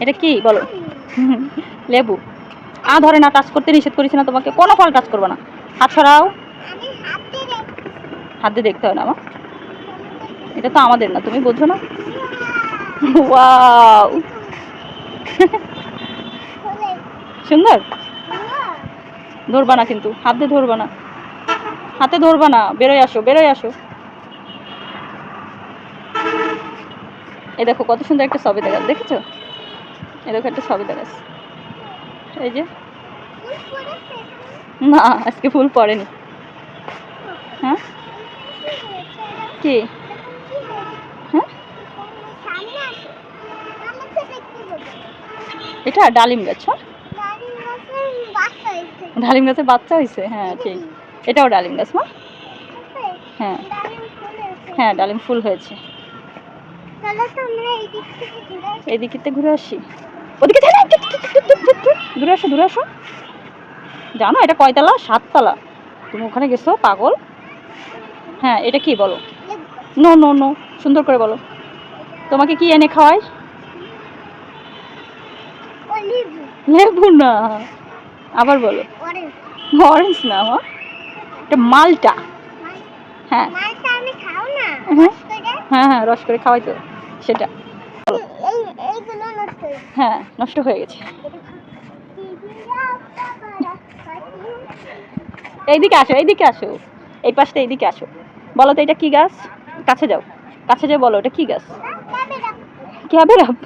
এটা কি? বলো। লেবু। আ, ধরে না, টাচ করতে নিষেধ করেছি না তোমাকে। কোনো ফল টাচ করবে না। হাত আমি হাতে দিয়ে দেখতে হয় না আমার এটা তো আমাদের না, তুমি বোঝো না। সুন্দর? ধরবা না কিন্তু। হাত দিয়ে ধরবা না। হাতে ধরবা না। বেরোয় আসো বেরোয় আসো। এই দেখো, কত সুন্দর একটা সবেদা গাছ দেখেছ? দেখো একটা সবেদা গাছ এই যে। না আজকে ফুল পড়েনি। হ্যাঁ? কি? হ্যাঁ? এটা ডালিম গাছ হ্যাঁ? ডালিম গাছের বাচ্চা হয়েছে হ্যাঁ ঠিক। এটাও ডালিম গাছ মা। হ্যাঁ। হ্যাঁ ডালিম ফুল হয়েছে। চলো তো আমরা এই দিক থেকে ঘুরে আসি। ওদিকে যাই না। দূরে আসো দূরে আসো জানো এটা কয়তলা? সাততলা। তুমি ওখানে গেছো পাগল। হ্যাঁ এটা কি বলো। নো নো নো সুন্দর করে বলো। তোমাকে কি এনে খাওয়াই? লেবু। না। আবার বলো। অরেঞ্জ। না মা। এটা মালটা। হ্যাঁ। হয়ে। হ্যাঁ হ্যাঁ রস করে খাওয়াই তো সেটা। হয়ে নষ্ট হয়ে গেছে। এইদিকে আসো এইদিকে আসো। এই পাশটা এইদিকে আসো। বলো তো এটা কি গাছ? কাছে যাও। কাছে যাও বলো এটা কি গাছ? ক্যাবেরাপ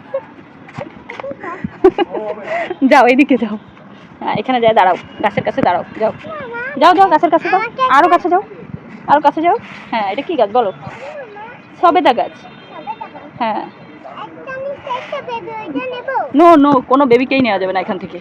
যাও এইদিকে যাও। হ্যাঁ এখানে যাই দাঁড়াও। গাছের কাছে দাঁড়াও যাও। যাও যাও গাছের কাছে যাও। আরও কাছে যাও। আরও কাছে যাও। হ্যাঁ এটা কি গাছ? বলো। সবেদা গাছ। হ্যাঁ। নো নো কোনো বেবিকেই নেওয়া যাবে না এখান থেকে।